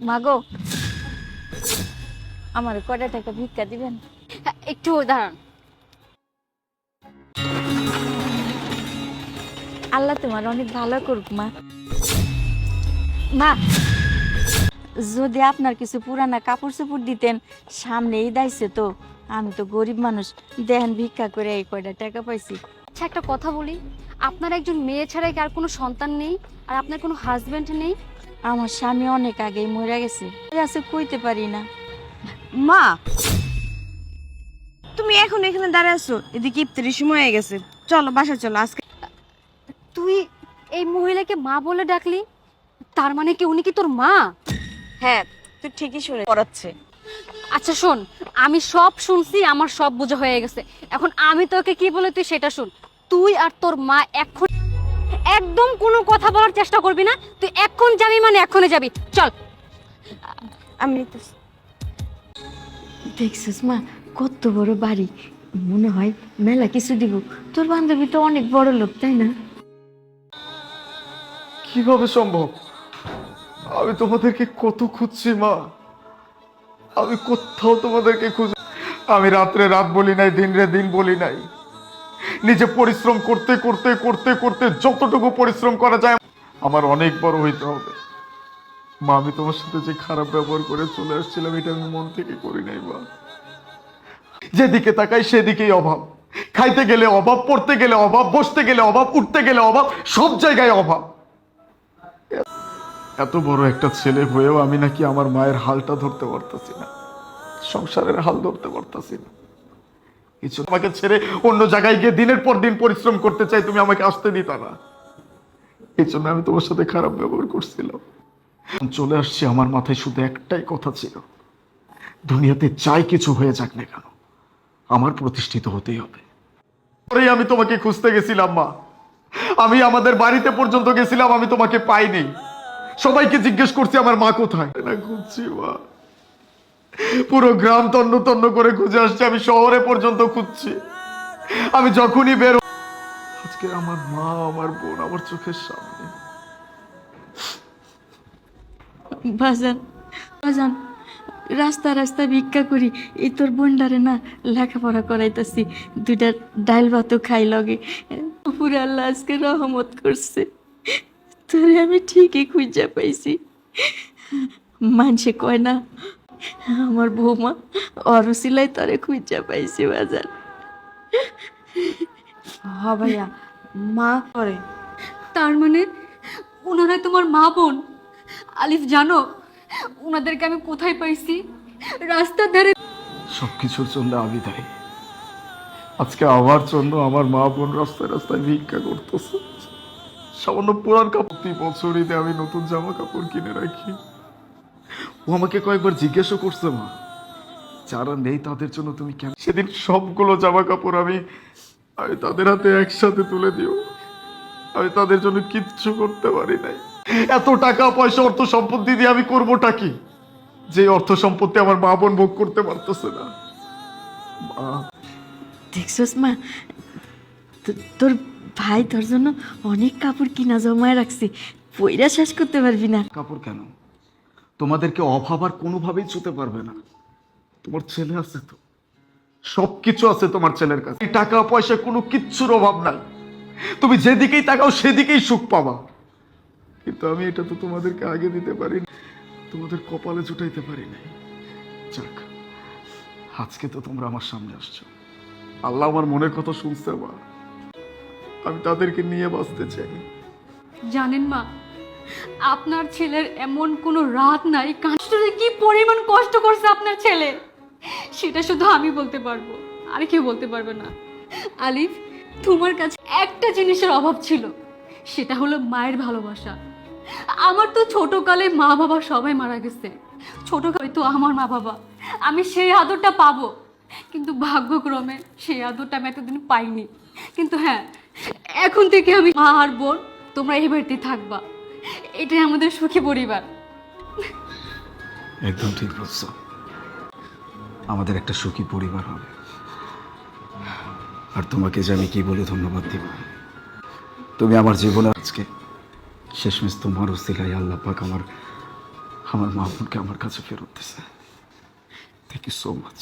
মাগো, আমার কয়টা টাকা ভিক্ষা দিবেন? একটু আল্লাহ তোমার অনেক ভালো করুক, মা। মা, যদি আপনার কিছু পুরানা কাপড় চোপড় দিতেন, সামনে ঈদ আইছে তো, আমি তো গরিব মানুষ। দেখেন ভিক্ষা করে এই কয়টা টাকা পাইছি। আচ্ছা একটা কথা বলি। আপনার একজন মেয়ে ছাড়া কি আর কোনো সন্তান নেই? আর আপনার কোনো হাজবেন্ড নেই? আমার স্বামী অনেক আগেই মরে গেছে। আছে কইতে পারি না। মা! তুমি এখন এখানে দাঁড়িয়ে আছো এদিকে ইফতারির সময় হয়ে গেছে। চলো বাসা চলো আজকে তুই এই মহিলাকে মা বলে ডাকলি? তার মানে কি উনি কি তোর মা? হ্যাঁ তুই ঠিকই শুনে পড়াচ্ছে। আচ্ছা শোন আমি সব শুনছি আমার সব বোঝা হয়ে গেছে। এখন আমি তোকে কি বলে তুই সেটা শুন। তুই আর তোর মা এখন একদম কোনো কথা বলার চেষ্টা করবি না। তুই এখন যাবি মানে এখনই যাবি। চল। আমি নিতেছি। দেখছিস মা কত বড় বাড়ি। মনে হয় মেলা কিছু দিব। তোর বান্ধবী তো অনেক বড় লোক তাই না? কীভাবে সম্ভব? আমি তোমাদেরকে কত খুঁজছি মা। আমি কোথাও তোমাদেরকে খুঁজ আমি রাত্রে রাত বলি নাই দিন রে দিন বলি নাই। নিজে পরিশ্রম করতে করতে করতে করতে যতটুকু পরিশ্রম করা যায়, আমার অনেক বড় হইতে হবে। মা, আমি তোমার সাথে যে খারাপ ব্যবহার করে চলে আসছিলাম, এটা আমি মন থেকে করি নাই, মা। যেদিকে তাকাই, সেদিকেই অভাব। খাইতে গেলে অভাব, পড়তে গেলে অভাব, বসতে গেলে অভাব, উঠতে গেলে অভাব, সব জায়গায় অভাব। এত বড় একটা ছেলে হয়েও আমি নাকি আমার মায়ের হালটা ধরতে পারতাছি না, সংসারের হাল ধরতে পারতাছি না। কিছু আমাকে ছেড়ে অন্য জায়গায় গিয়ে দিনের পর দিন পরিশ্রম করতে চাই, তুমি আমাকে আসতে দিতা না। এই জন্য আমি তোমার সাথে খারাপ ব্যবহার করছিলাম। চলে আসছি, আমার মাথায় শুধু একটাই কথা ছিল। দুনিয়াতে চাই কিছু হয়ে যাক না কেন, আমার প্রতিষ্ঠিত হতেই হবে। পরেই আমি তোমাকে খুঁজতে গেছিলাম, মা। আমি আমাদের বাড়িতে পর্যন্ত গেছিলাম, আমি তোমাকে পাইনি। সবাইকে জিজ্ঞেস করছি, আমার মা কোথায়? না খুঁজছি মা। পুরো গ্রাম তন্ন তন্ন করে খুঁজে আসছে, আমি শহরে পর্যন্ত খুঁজছি। আমি যখনই বের আজকে আমার মা, আমার বোন, আমার চোখের সামনে। বাজান বাজান, রাস্তা রাস্তা ভিক্ষা করি, এই তোর বোনডারে না লেখাপড়া করাইতাছি, দুইটা ডাইল ভাতও খাই লগে। পুরে আল্লাহ আজকে রহমত করছে। তোরে আমি ঠিকই খুঁজে পাইছি। মানুষে কয় না আমার বৌমা অরসিলাই তরে খুঁজে পাইছি বাজার। হ ভাইয়া মা করে। তার মানে ওনারা তোমার মা বোন? আলিফ জানো ওনাদেরকে আমি কোথায় পাইছি? রাস্তার ধারে সবকিছুর জন্য আমি দায়ী। আজকে আমার জন্য আমার মা বোন রাস্তায় রাস্তায় ভিক্ষা করতেছে। সামান্য পুরান কাপড় প্রতি বছর আমি নতুন জামা কাপড় কিনে রাখি। ও আমাকে কয়েকবার জিজ্ঞাসা করছে মা। যারা নেই তাদের জন্য তুমি কেন? সেদিন সবগুলো জামা কাপড় আমি আমি তাদের হাতে একসাথে তুলে দিও। আমি তাদের জন্য কিচ্ছু করতে পারি নাই। এত টাকা পয়সা অর্থ সম্পত্তি দিয়ে আমি করবোটা কি? যে অর্থ সম্পত্তি আমার মা বোন ভোগ করতে পারতেছে না। মা। দেখছস মা তোর ভাই তোর জন্য অনেক কাপড় কিনা জমায় রাখছি। পইরা শেষ করতে পারবি না। কাপড় কেন? তোমাদেরকে অভাব আর কোনোভাবেই ছুতে পারবে না। তোমার ছেলে আছে তো। সব কিছু আছে তোমার ছেলের কাছে। টাকা পয়সা কোনো কিচ্ছুর অভাব নাই। তুমি যেদিকেই তাকাও সেদিকেই সুখ পাবা। কিন্তু আমি এটা তো তোমাদেরকে আগে দিতে পারি তোমাদের কপালে জুটাইতে পারি নাই যাক, আজকে তো তোমরা আমার সামনে আসছো। আল্লাহ আমার মনের কথা শুনছে মা। আমি তাদেরকে নিয়ে বাঁচতে চাই। জানেন মা আপনার ছেলের এমন কোনো রাত নাই কাজটাতে কি পরিমাণ কষ্ট করছে আপনার ছেলে, সেটা শুধু আমি বলতে পারব, আর কেউ বলতে পারবে না। আলিফ, তোমার কাছে একটা জিনিসের অভাব ছিল, সেটা হলো মায়ের ভালোবাসা। আমার তো ছোটকালে মা বাবা সবাই মারা গেছে। ছোটকালে তো আমার মা বাবা। আমি সেই আদরটা পাবো, কিন্তু ভাগ্যক্রমে সেই আদরটা আমি এতদিন পাইনি। কিন্তু হ্যাঁ এখন থেকে আমি মা আর বোন, তোমরা এই বাড়িতে থাকবা। এটাই আমাদের সুখী পরিবার। একদম ঠিক বলছো। আমাদের একটা সুখী পরিবার হবে। আর তোমাকে যে আমি কি বলে ধন্যবাদ দিব? তুমি আমার জীবনে আজকে শেষমেশ তোমার উসিলাই আল্লাহ পাক আমার আমার মা বোনকে আমার কাছে ফেরত দিছে থ্যাংক ইউ সো মাচ